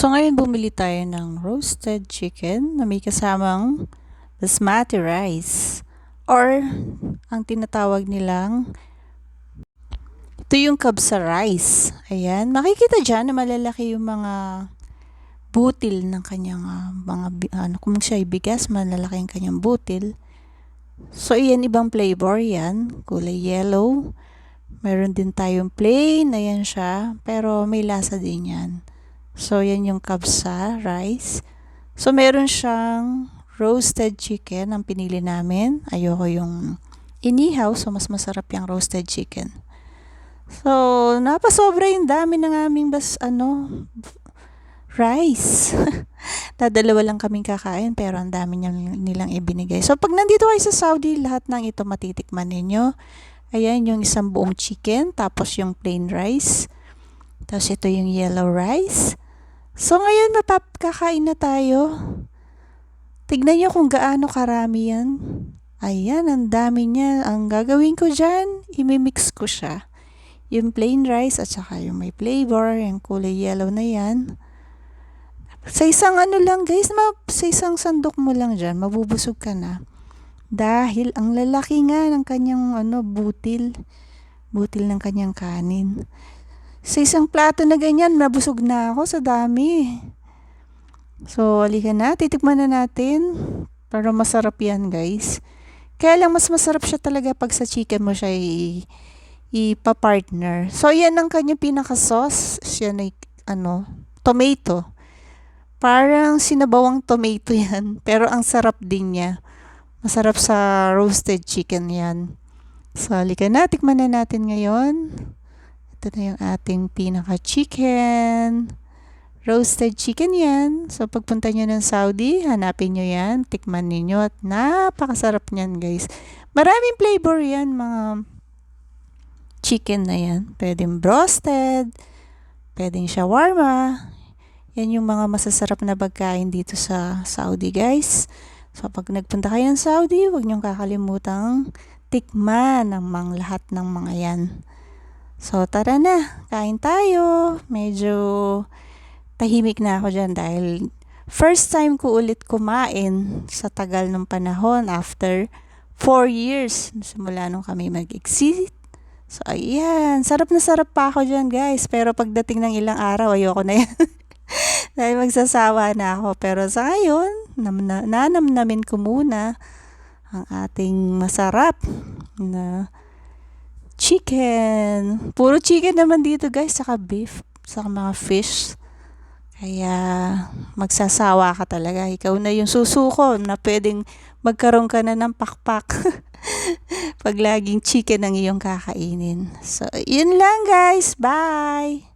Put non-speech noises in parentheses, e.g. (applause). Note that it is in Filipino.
So ngayon bumili tayo ng roasted chicken na may kasamang basmati rice or ang tinatawag nilang ito yung kabsa rice. Ayan, makikita dyan na malalaki yung mga butil ng kanyang uh, mga ano kung siya bigas, malalaki ang kanyang butil. So iyan ibang flavor yan, kulay yellow. Meron din tayong plain, ayan siya, pero may lasa din yan. So, yan yung kabsa rice. So, meron siyang roasted chicken ang pinili namin. Ayoko yung inihaw, so mas masarap yung roasted chicken. So, napasobra yung dami ng aming bas, ano, rice. (laughs) Dadalawa lang kaming kakain, pero ang dami nilang, nilang ibinigay. So, pag nandito kayo sa Saudi, lahat ng ito matitikman ninyo. Ayan, yung isang buong chicken, tapos yung plain rice. Tapos ito yung yellow rice. So ngayon mapapakain na tayo. Tignan niyo kung gaano karami yan. Ayan, ang dami niya. Ang gagawin ko dyan, imimix ko siya. Yung plain rice at saka yung may flavor, yung kulay yellow na yan. Sa isang ano lang guys, sa isang sandok mo lang dyan, mabubusog ka na. Dahil ang lalaki nga ng kanyang ano, butil. Butil ng kanyang kanin. Sa isang plato na ganyan, nabusog na ako sa dami. So, halika na. Titikman na natin. Para masarap yan, guys. Kaya lang, mas masarap siya talaga pag sa chicken mo siya ipa-partner. So, yan ang kanyang pinaka-sauce. Siya na, ano, tomato. Parang sinabawang tomato (laughs) yan. Pero ang sarap din niya. Masarap sa roasted chicken yan. So, halika na. Tikman na natin ngayon. Ito na yung ating pinaka-chicken. Roasted chicken yan. So, pagpunta nyo ng Saudi, hanapin nyo yan. Tikman ninyo at napakasarap niyan guys. Maraming flavor yan mga chicken na yan. Pwedeng roasted, pwedeng shawarma. Yan yung mga masasarap na pagkain dito sa Saudi guys. So, pag nagpunta kayo ng Saudi, huwag niyong kakalimutang tikman ng mga lahat ng mga yan. So, tara na. Kain tayo. Medyo tahimik na ako dyan dahil first time ko ulit kumain sa tagal ng panahon after 4 years simula nung kami mag-exit. So, ayan. Sarap na sarap pa ako dyan, guys. Pero pagdating ng ilang araw, ayoko na yan. (laughs) dahil magsasawa na ako. Pero sa ngayon, nanamnamin ko muna ang ating masarap na chicken. Puro chicken naman dito guys, saka beef, saka mga fish. Kaya magsasawa ka talaga. Ikaw na yung susuko na pwedeng magkaroon ka na ng pakpak. (laughs) Pag laging chicken ang iyong kakainin. So, yun lang guys. Bye!